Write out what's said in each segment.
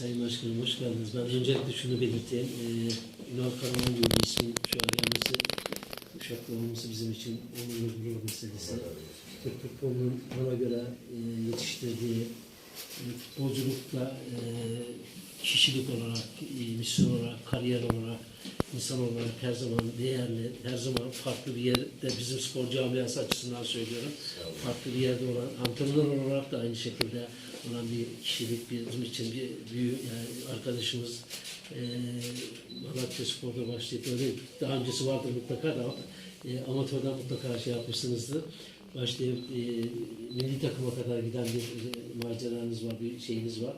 Sayın Başkanım hoş geldiniz. Ben öncelikle şunu belirteyim. E, Ünal Karaman gibi bir ismin şu an gelmesi, Uşak'ta olması bizim için onur gurur meselesi. Türk futbolunun bana göre e, yetiştirdiği futbolculukla e, kişilik olarak, e, misyon olarak, kariyer olarak, insan olarak her zaman değerli, her zaman farklı bir yerde bizim spor camiası açısından söylüyorum. Farklı bir yerde olan, antrenör olarak da aynı şekilde olan bir kişilik bizim için bir büyük yani arkadaşımız e, Malatya Spor'da başlayıp öyle daha öncesi vardır mutlaka da e, amatörden mutlaka şey yapmışsınızdır. Başlayıp e, milli takıma kadar giden bir e, maceranız var, bir şeyiniz var.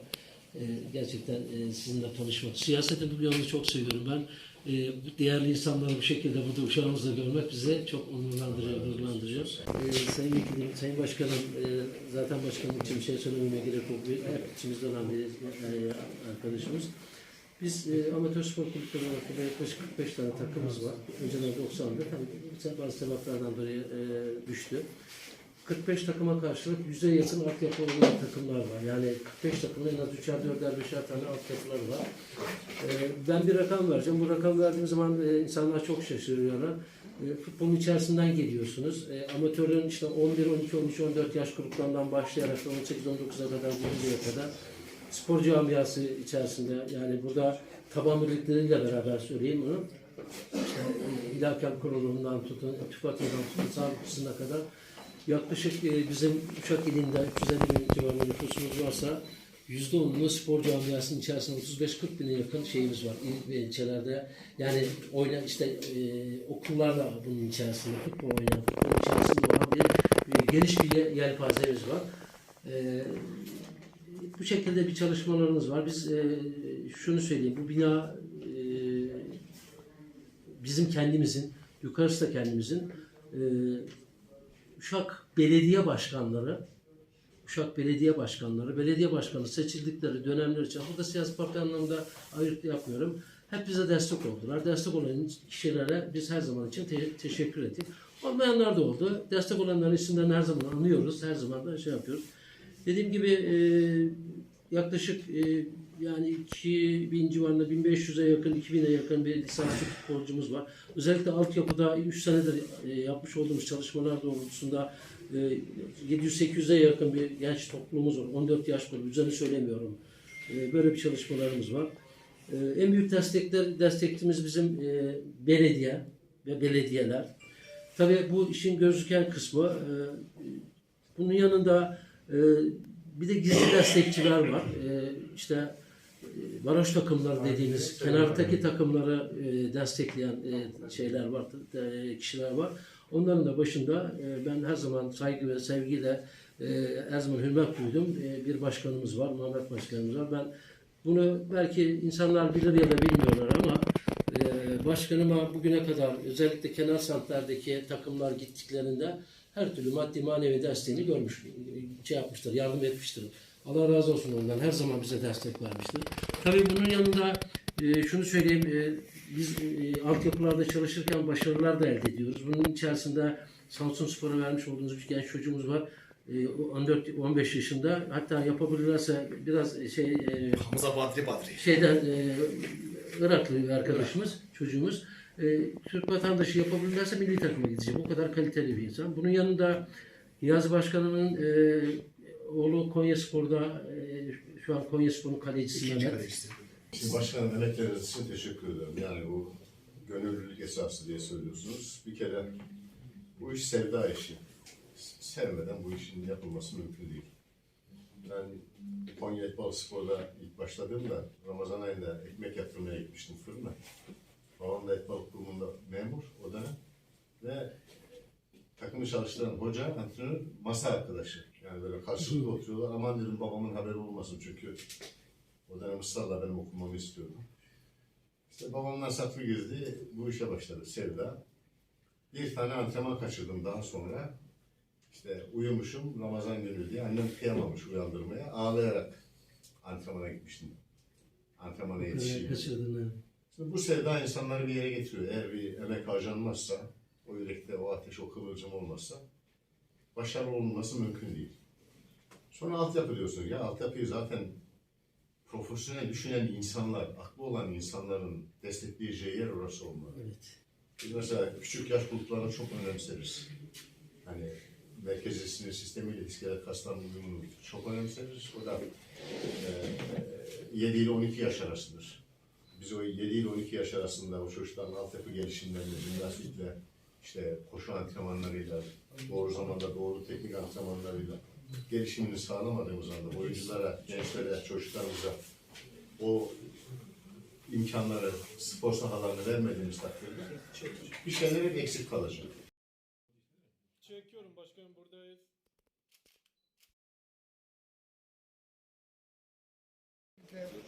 E, gerçekten e, sizinle tanışmak. Siyaseti bu yönünü çok seviyorum ben. E, değerli insanları bu şekilde burada uşağımızda görmek bize çok onurlandırıyor, gururlandırıyor. E, Sayın Vekilim, Sayın Başkanım, zaten başkanım için bir şey söylememe gerek yok. Hep içimizde olan bir arkadaşımız. Biz e, amatör spor kulüpleri olarak burada yaklaşık 45 tane takımımız var. Önceden 90'da tabii bazı sebeplerden dolayı e, düştü. 45 takıma karşılık yüze yakın altyapı olan takımlar var. Yani 45 takımda en az 3'er 4'er 5'er tane altyapıları var. Ee, ben bir rakam vereceğim. Bu rakam verdiğim zaman e, insanlar çok şaşırıyorlar. E, futbolun içerisinden geliyorsunuz. E, amatörün işte 11, 12, 13, 14 yaş gruplarından başlayarak 18-19'a kadar bulunuyor kadar spor camiası içerisinde yani burada taban birlikleriyle beraber söyleyeyim bunu. İşte e, İlahiyan kurulundan tutun, TÜFAD'ından tutun, sağlıkçısına kadar yaklaşık e, bizim Uşak ilinde 350 bin civarında nüfusumuz varsa %10'unu spor camiasının içerisinde 35-40 bine yakın şeyimiz var il ve ilçelerde. Yani oyna işte e, okullarla bunun içerisinde futbol oynayan, futbol içerisinde olan bir, bir geniş bir ye- yelpazemiz var. E, bu şekilde bir çalışmalarımız var. Biz e, şunu söyleyeyim, bu bina e, bizim kendimizin, yukarısı da kendimizin e, Uşak belediye başkanları, Uşak belediye başkanları, belediye başkanı seçildikleri dönemler için, burada siyasi parti anlamında ayırt yapmıyorum. Hep bize destek oldular. Destek olan kişilere biz her zaman için te- teşekkür ettik. Olmayanlar da oldu. Destek olanların isimlerini her zaman anlıyoruz. Her zaman da şey yapıyoruz. Dediğim gibi e, yaklaşık e, yani 2000 civarında 1500'e yakın, 2000'e yakın bir lisanslı futbolcumuz var. Özellikle altyapıda 3 senedir e, yapmış olduğumuz çalışmalar doğrultusunda e, 700-800'e yakın bir genç toplumumuz var. 14 yaş grubu, üzerine söylemiyorum. E, böyle bir çalışmalarımız var. E, en büyük destekler, destekçimiz bizim belediye ve belediyeler. Tabii bu işin gözüken kısmı. bunun yanında bir de gizli destekçiler var. E, işte e, baraj takımları dediğimiz kenardaki takımları e, destekleyen e, şeyler var, e, kişiler var. Onların da başında e, ben her zaman saygı ve sevgiyle e, her zaman hürmet duydum. E, bir başkanımız var, Mehmet Başkanımız var. Ben bunu belki insanlar bilir ya da bilmiyorlar ama e, başkanıma bugüne kadar özellikle kenar semtlerdeki takımlar gittiklerinde her türlü maddi manevi desteğini görmüş, şey yapmıştır, yardım etmiştir. Allah razı olsun ondan. Her zaman bize destek vermiştir. Tabii bunun yanında e, şunu söyleyeyim. e, biz e, altyapılarda çalışırken başarılar da elde ediyoruz. Bunun içerisinde Samsun Spor'a vermiş olduğumuz bir genç çocuğumuz var. E, 14-15 yaşında. Hatta yapabilirlerse biraz şey e, Hamza Badri Badri. şeyden e, Iraklı bir arkadaşımız, çocuğumuz. E, Türk vatandaşı yapabilirlerse milli takıma gidecek. O kadar kaliteli bir insan. Bunun yanında Niyazi Başkanım'ın e, oğlu Konya Spor'da e, şu an Konya Spor'un kalecisi İkinci Mehmet. kalecisi. Şimdi başkanım emekleriniz için teşekkür ederim. Yani bu gönüllülük esası diye söylüyorsunuz. Bir kere bu iş sevda işi. Sevmeden bu işin yapılması mümkün değil. Ben Konya Etbal Spor'da ilk başladığımda Ramazan ayında ekmek yaptırmaya gitmiştim fırına. Babam da Etbal Kurumu'nda memur o dönem. Ve takımı çalıştıran hoca, antrenör, masa arkadaşı. Yani böyle karşılıklı oturuyorlar. Aman dedim babamın haberi olmasın çünkü o dönem ısrarla benim okumamı istiyordu. İşte babamdan saklı gizli bu işe başladı Sevda. Bir tane antrenman kaçırdım daha sonra. İşte uyumuşum Ramazan günü diye. Annem kıyamamış uyandırmaya. Ağlayarak antrenmana gitmiştin. Antrenmana yetişeyim. Şimdi bu sevda insanları bir yere getiriyor. Eğer bir emek harcanmazsa, o yürekte o ateş, o kıvılcım olmazsa başarılı olunması mümkün değil. Sonra altyapı diyorsun. Ya altyapıyı zaten profesyonel düşünen insanlar, aklı olan insanların destekleyeceği yer orası olmalı. Evet. Biz mesela küçük yaş gruplarını çok önemseriz. Hani merkezi sinir sistemiyle iskelet kaslarının uyumunu çok önemseriz. O da e, 7 ile 12 yaş arasıdır. Biz o 7 ile 12 yaş arasında o çocukların altyapı gelişimlerini, jimnastikle, işte koşu antrenmanlarıyla, doğru zamanda doğru teknik antrenmanlarıyla gelişimini sağlamadığımız anda oyunculara, gençlere, çocuklarımıza o imkanları, spor sahalarını vermediğimiz takdirde bir şeyler hep eksik kalacak. Çekiyorum başkanım buradayız. Ayarlama